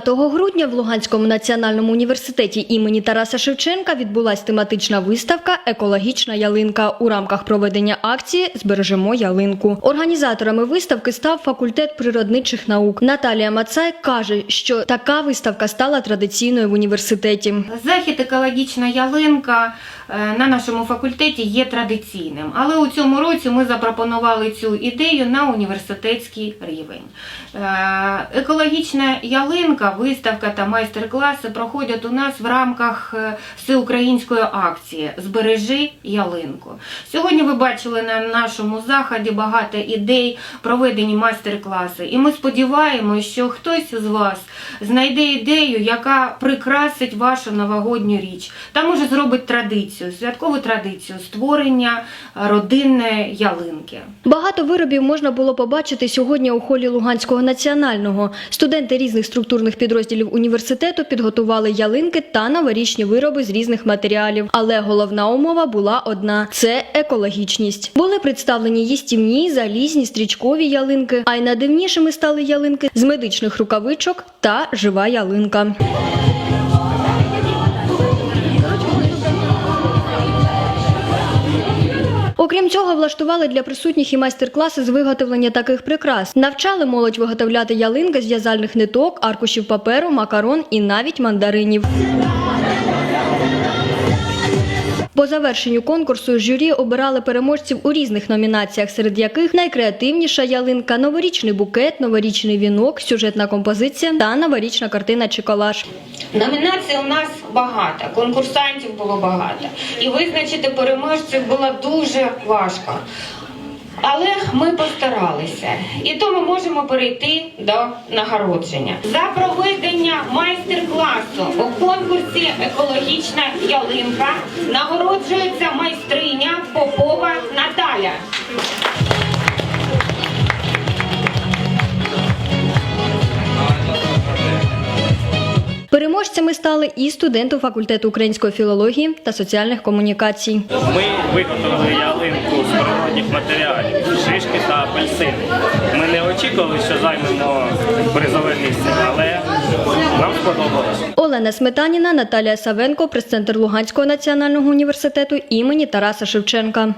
5 грудня в Луганському національному університеті імені Тараса Шевченка відбулась тематична виставка Екологічна ялинка у рамках проведення акції Збережемо ялинку. Організаторами виставки став факультет природничих наук. Наталія Мацай каже, що така виставка стала традиційною в університеті. Захід екологічна ялинка на нашому факультеті є традиційним, але у цьому році ми запропонували цю ідею на університетський рівень. Е, Екологічна ялинка, виставка та майстер-класи проходять у нас в рамках е, всеукраїнської акції Збережи ялинку. Сьогодні ви бачили на нашому заході багато ідей, проведені майстер-класи, і ми сподіваємося, що хтось із вас знайде ідею, яка прикрасить вашу новогодню річ, та може зробить традицію, святкову традицію створення е, родинної ялинки. Багато виробів можна було побачити сьогодні у холі Луганського національного. Студенти різних структурних підрозділів університету підготували ялинки та новорічні вироби з різних матеріалів. Але головна умова була одна це екологічність. Були представлені їстівні, залізні, стрічкові ялинки, а й найдивнішими стали ялинки з медичних рукавичок та жива ялинка. Окрім цього, влаштували для присутніх і майстер-класи з виготовлення таких прикрас. Навчали молодь виготовляти ялинки з в'язальних ниток, аркушів паперу, макарон і навіть мандаринів. По завершенню конкурсу журі обирали переможців у різних номінаціях, серед яких найкреативніша ялинка, новорічний букет, новорічний вінок, сюжетна композиція та новорічна картина чи колаж. Номінацій у нас багато, конкурсантів було багато, і визначити переможців було дуже важко. Але ми постаралися, і тому можемо перейти до нагородження. За проведення майстер-класу у конкурсі Екологічна ялинка нагороджується майстриня Попова Наталя. Переможцями стали і студенти факультету української філології та соціальних комунікацій. Ми виготовили ялинку з природних матеріалів, шишки та апельсини. Ми не очікували, що займемо призове місце, але нам сподобалось. Олена Сметаніна, Наталія Савенко, прес-центр Луганського національного університету імені Тараса Шевченка.